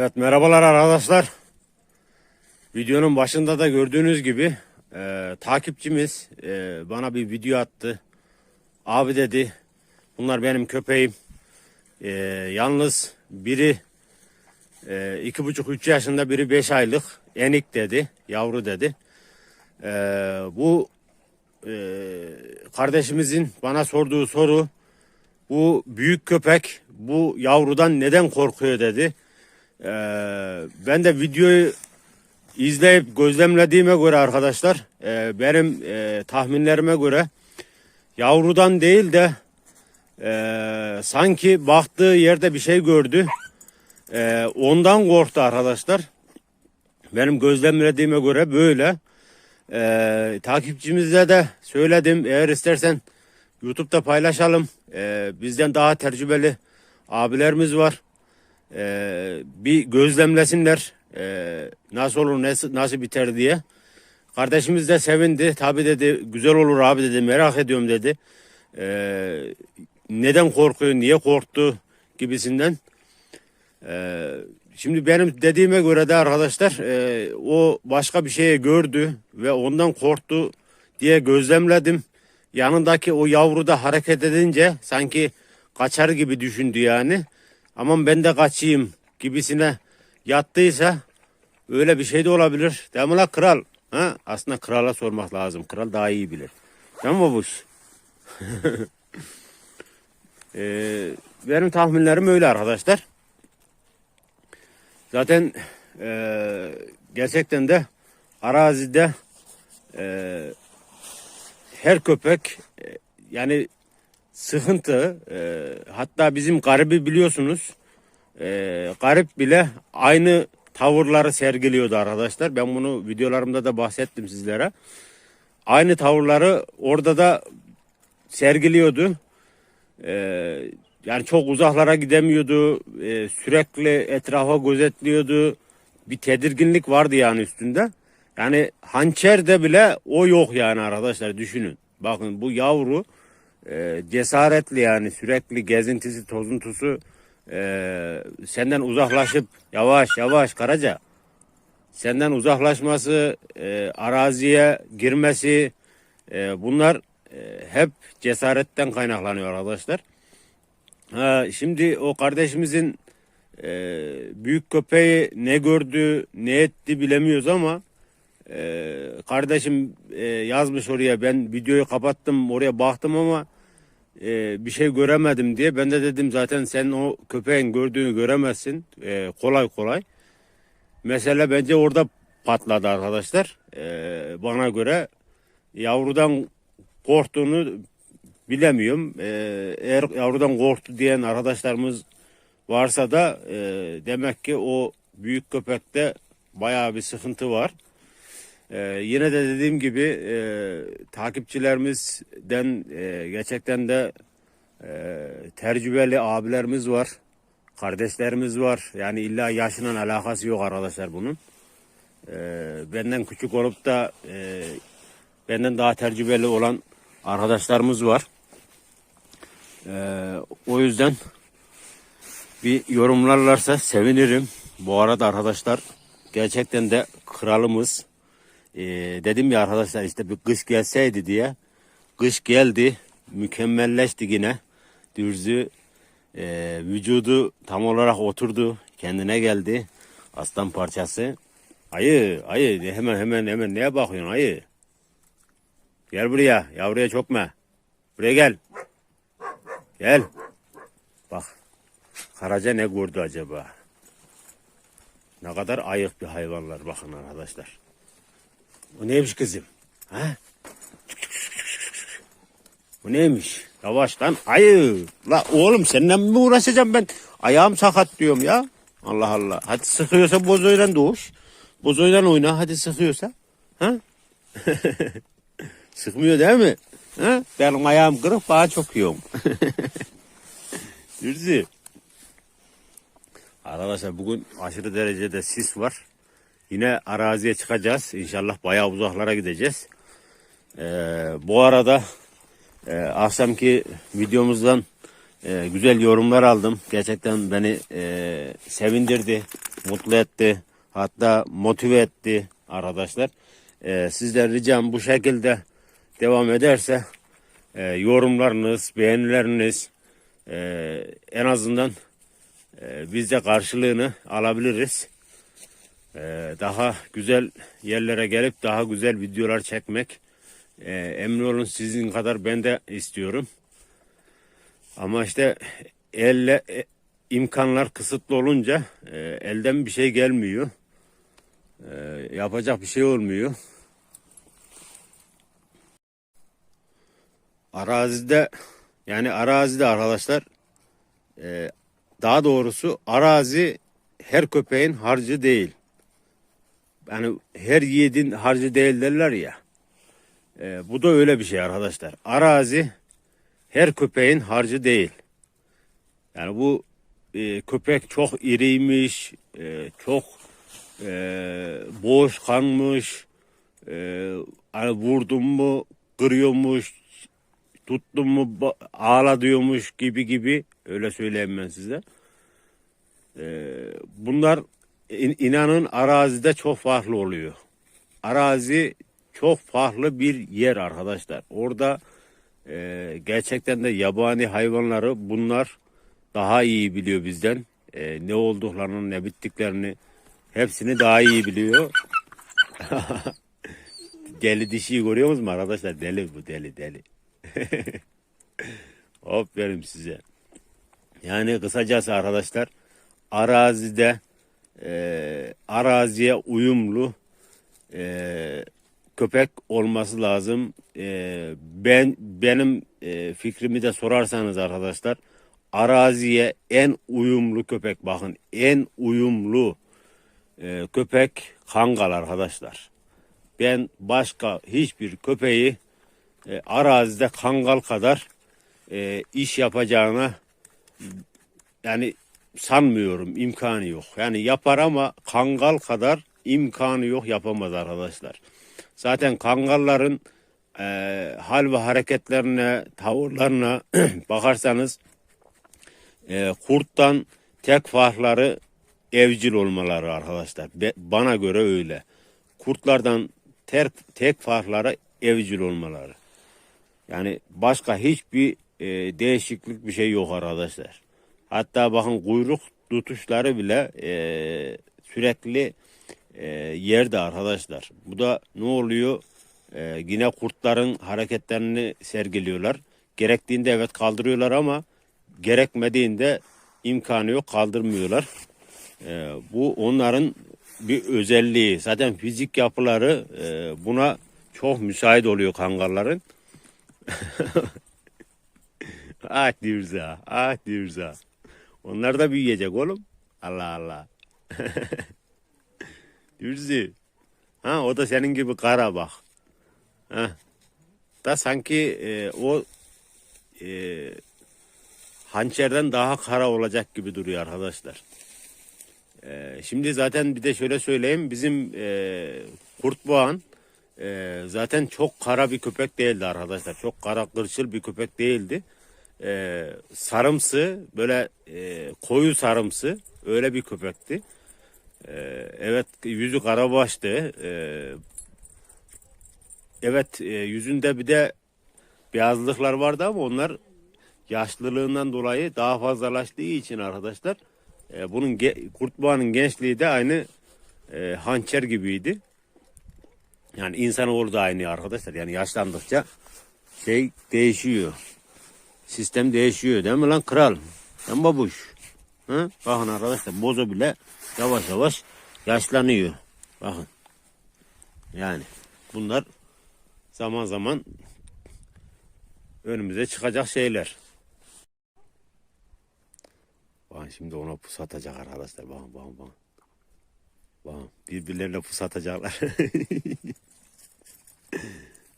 Evet merhabalar arkadaşlar. Videonun başında da gördüğünüz gibi e, takipçimiz e, bana bir video attı. Abi dedi bunlar benim köpeğim. E, yalnız biri e, iki buçuk üç yaşında biri beş aylık enik dedi yavru dedi. E, bu e, kardeşimizin bana sorduğu soru bu büyük köpek bu yavrudan neden korkuyor dedi. Ee, ben de videoyu izleyip gözlemlediğime göre arkadaşlar e, benim e, tahminlerime göre yavrudan değil de e, sanki baktığı yerde bir şey gördü. E, ondan korktu arkadaşlar. Benim gözlemlediğime göre böyle. E, takipçimize de söyledim eğer istersen YouTube'da paylaşalım. E, bizden daha tecrübeli abilerimiz var e, bir gözlemlesinler e, nasıl olur nasıl, nasıl biter diye. Kardeşimiz de sevindi. Tabi dedi güzel olur abi dedi merak ediyorum dedi. E, neden korkuyor niye korktu gibisinden. E, şimdi benim dediğime göre de arkadaşlar e, o başka bir şeye gördü ve ondan korktu diye gözlemledim. Yanındaki o yavru da hareket edince sanki kaçar gibi düşündü yani aman ben de kaçayım gibisine yattıysa öyle bir şey de olabilir. Değil mi la kral? Ha? Aslında krala sormak lazım. Kral daha iyi bilir. Değil mi babuş? ee, benim tahminlerim öyle arkadaşlar. Zaten e, gerçekten de arazide e, her köpek e, yani sıkıntı. E, hatta bizim garibi biliyorsunuz. E, garip bile aynı tavırları sergiliyordu arkadaşlar. Ben bunu videolarımda da bahsettim sizlere. Aynı tavırları orada da sergiliyordu. E, yani çok uzaklara gidemiyordu. E, sürekli etrafa gözetliyordu. Bir tedirginlik vardı yani üstünde. Yani hançerde bile o yok yani arkadaşlar düşünün. Bakın bu yavru e, cesaretli yani sürekli gezintisi tozuntusu e, senden uzaklaşıp yavaş yavaş Karaca senden uzaklaşması e, araziye girmesi e, bunlar e, hep cesaretten kaynaklanıyor arkadaşlar. Ha, şimdi o kardeşimizin e, büyük köpeği ne gördü ne etti bilemiyoruz ama e, kardeşim e, yazmış oraya ben videoyu kapattım oraya baktım ama e, bir şey göremedim diye ben de dedim zaten sen o köpeğin gördüğünü göremezsin e, kolay kolay. Mesele bence orada patladı arkadaşlar. E, bana göre yavrudan korktuğunu bilemiyorum. E, eğer yavrudan korktu diyen arkadaşlarımız varsa da e, demek ki o büyük köpekte bayağı bir sıkıntı var. Ee, yine de dediğim gibi e, takipçilerimizden e, gerçekten de e, tecrübeli abilerimiz var. Kardeşlerimiz var. Yani illa yaşının alakası yok arkadaşlar bunun. E, benden küçük olup da e, benden daha tecrübeli olan arkadaşlarımız var. E, o yüzden bir yorumlarlarsa sevinirim. Bu arada arkadaşlar gerçekten de kralımız ee, dedim ya arkadaşlar işte bir kış gelseydi diye. Kış geldi. Mükemmelleşti yine. Dürzü e, vücudu tam olarak oturdu. Kendine geldi. Aslan parçası. Ayı, ayı hemen hemen hemen neye bakıyorsun ayı? Gel buraya. Yavruya çok mu? Buraya gel. Gel. Bak. Karaca ne gördü acaba? Ne kadar ayık bir hayvanlar bakın arkadaşlar. Bu neymiş kızım? Ha? Bu neymiş? Yavaş lan ayı. La oğlum seninle mi uğraşacağım ben? Ayağım sakat diyorum ya. Allah Allah. Hadi sıkıyorsa bozoyla doğuş. Bozoyla oyna hadi sıkıyorsa. Ha? Sıkmıyor değil mi? Ha? Benim ayağım kırık bana çok yiyorum. Dürzi. Arkadaşlar bugün aşırı derecede sis var. Yine araziye çıkacağız. İnşallah bayağı uzaklara gideceğiz. Ee, bu arada e, akşamki videomuzdan e, güzel yorumlar aldım. Gerçekten beni e, sevindirdi. mutlu etti. Hatta motive etti arkadaşlar. Ee, sizden ricam bu şekilde devam ederse e, yorumlarınız, beğenileriniz e, en azından e, biz de karşılığını alabiliriz. E, daha güzel yerlere gelip daha güzel videolar çekmek e, emin olun sizin kadar ben de istiyorum. Ama işte elle e, imkanlar kısıtlı olunca e, elden bir şey gelmiyor. Yapacak bir şey olmuyor. Arazide yani arazide arkadaşlar daha doğrusu arazi her köpeğin harcı değil. Yani her yiğidin harcı değil derler ya. E, bu da öyle bir şey arkadaşlar. Arazi her köpeğin harcı değil. Yani bu e, köpek çok iriymiş, e, çok e, boş kanmış, e, hani vurdum mu kırıyormuş, tuttum mu ağla diyormuş gibi gibi öyle söyleyeyim ben size. E, bunlar in- inanın arazide çok farklı oluyor. Arazi çok farklı bir yer arkadaşlar. Orada e, gerçekten de yabani hayvanları bunlar daha iyi biliyor bizden. E, ne olduklarını, ne bittiklerini hepsini daha iyi biliyor. deli dişiyi görüyor musunuz arkadaşlar? Deli bu deli deli. Hop verim size. Yani kısacası arkadaşlar arazide e, araziye uyumlu e, köpek olması lazım. E, ben benim e, fikrimi de sorarsanız arkadaşlar araziye en uyumlu köpek bakın en uyumlu e, köpek kangal arkadaşlar. Ben başka hiçbir köpeği e, arazide kangal kadar e, iş yapacağına yani sanmıyorum imkanı yok. Yani yapar ama kangal kadar imkanı yok yapamaz arkadaşlar. Zaten kangalların e, hal ve hareketlerine, tavırlarına bakarsanız e, kurttan tek farkları evcil olmaları arkadaşlar. Be- bana göre öyle. Kurtlardan tek, tek farkları evcil olmaları. Yani başka hiçbir e, değişiklik bir şey yok arkadaşlar. Hatta bakın kuyruk tutuşları bile e, sürekli e, yerde arkadaşlar. Bu da ne oluyor? E, yine kurtların hareketlerini sergiliyorlar. Gerektiğinde evet kaldırıyorlar ama gerekmediğinde imkanı yok kaldırmıyorlar. E, bu onların bir özelliği. Zaten fizik yapıları e, buna çok müsait oluyor kangalların. ah Dirza, ah Dirza. Onlar da büyüyecek oğlum. Allah Allah. Dürzi. Ha o da senin gibi kara bak. Ha. Da sanki e, o e, hançerden daha kara olacak gibi duruyor arkadaşlar. E, şimdi zaten bir de şöyle söyleyeyim. Bizim e, kurtboğan e, zaten çok kara bir köpek değildi arkadaşlar. Çok kara kırçıl bir köpek değildi. E, sarımsı böyle e, koyu sarımsı öyle bir köpekti. Ee, evet yüzü karabaştı. Ee, evet e, yüzünde bir de beyazlıklar vardı ama onlar yaşlılığından dolayı daha fazlalaştığı için arkadaşlar e, bunun kurtboğanın gençliği de aynı e, hançer gibiydi. Yani insanoğlu da aynı arkadaşlar. Yani yaşlandıkça şey değişiyor. Sistem değişiyor değil mi lan kral? Sen babuş. Hı? Bakın arkadaşlar bozo bile yavaş yavaş yaşlanıyor. Bakın. Yani bunlar zaman zaman önümüze çıkacak şeyler. Bakın şimdi ona pus atacak arkadaşlar. Bakın bakın bakın. Bakın birbirlerine pus atacaklar.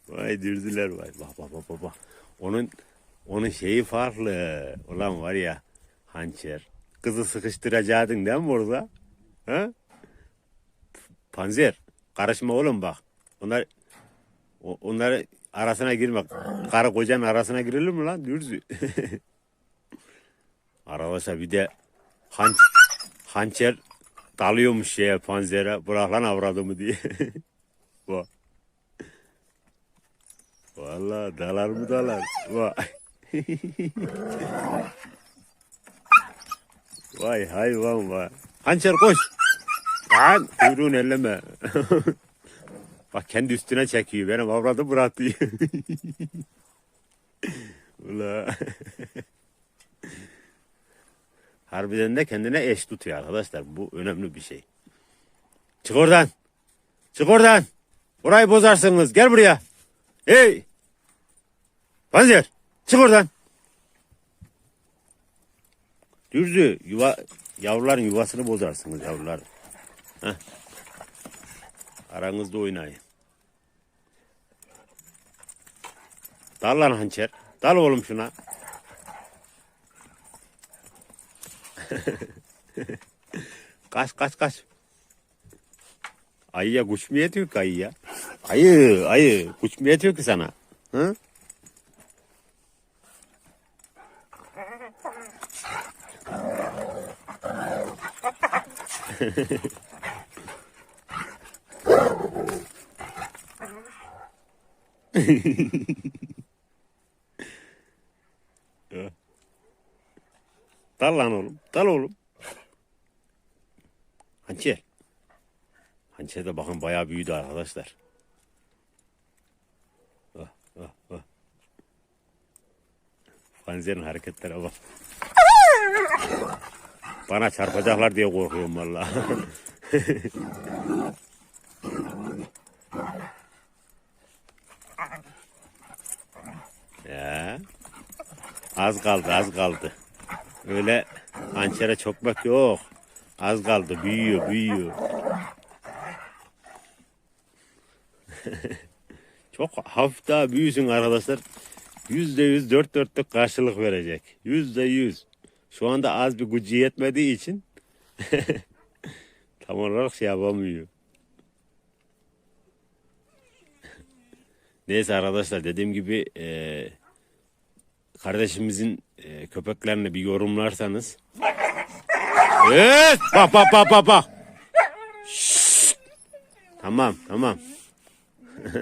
vay dürdüler vay. Bak bak bak. bak. Onun onun şeyi farklı. Ulan var ya hançer. Kızı sıkıştıracaktın değil mi orada? Ha? Panzer. Karışma oğlum bak. Onlar onları arasına girme. Karı kocanın arasına girilir mi lan? Dürzü. Arkadaşlar bir de han, hançer dalıyormuş şeye panzere bırak lan avradımı diye. Bak. Vallahi dalar mı dalar. Vay. Vay hayvan vay. Hançer koş. Lan kuyruğunu elleme. Bak kendi üstüne çekiyor. Benim avradı bıraktı. Ula. Harbiden de kendine eş tutuyor arkadaşlar. Bu önemli bir şey. Çık oradan. Çık oradan. Burayı bozarsınız. Gel buraya. Hey. Panzer. Çık oradan. Dürzü yuva yavruların yuvasını bozarsınız yavrular. Heh. Aranızda oynayın. Dal lan hançer. Dal oğlum şuna. kaç kaç kaç. Ayıya kuş mu yetiyor ki ayıya? Ayı ayı kuş mu yetiyor ki sana? Hı? Dal lan oğlum. Dal oğlum. Hançer. Hançer de bakın bayağı büyüdü arkadaşlar. Ah, ah, ah. Panzer'in hareketlere bak. Bana çarpacaklar diye korkuyorum vallahi. ya. Az kaldı, az kaldı. Öyle hançere çokmak yok. Az kaldı, büyüyor, büyüyor. Çok hafif daha büyüsün arkadaşlar. Yüzde yüz dört dörtlük karşılık verecek. Yüzde yüz. Şu anda az bir gücü yetmediği için tam olarak şey yapamıyor. Neyse arkadaşlar dediğim gibi eee kardeşimizin e, köpeklerini bir yorumlarsanız. Evet, bak bak bak bak bak. Tamam tamam.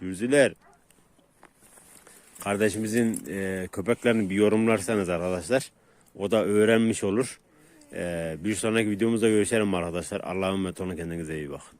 Dürzüler. Kardeşimizin e, köpeklerini bir yorumlarsanız arkadaşlar. O da öğrenmiş olur. E, bir sonraki videomuzda görüşelim arkadaşlar. Allah'ın metonu kendinize iyi bakın.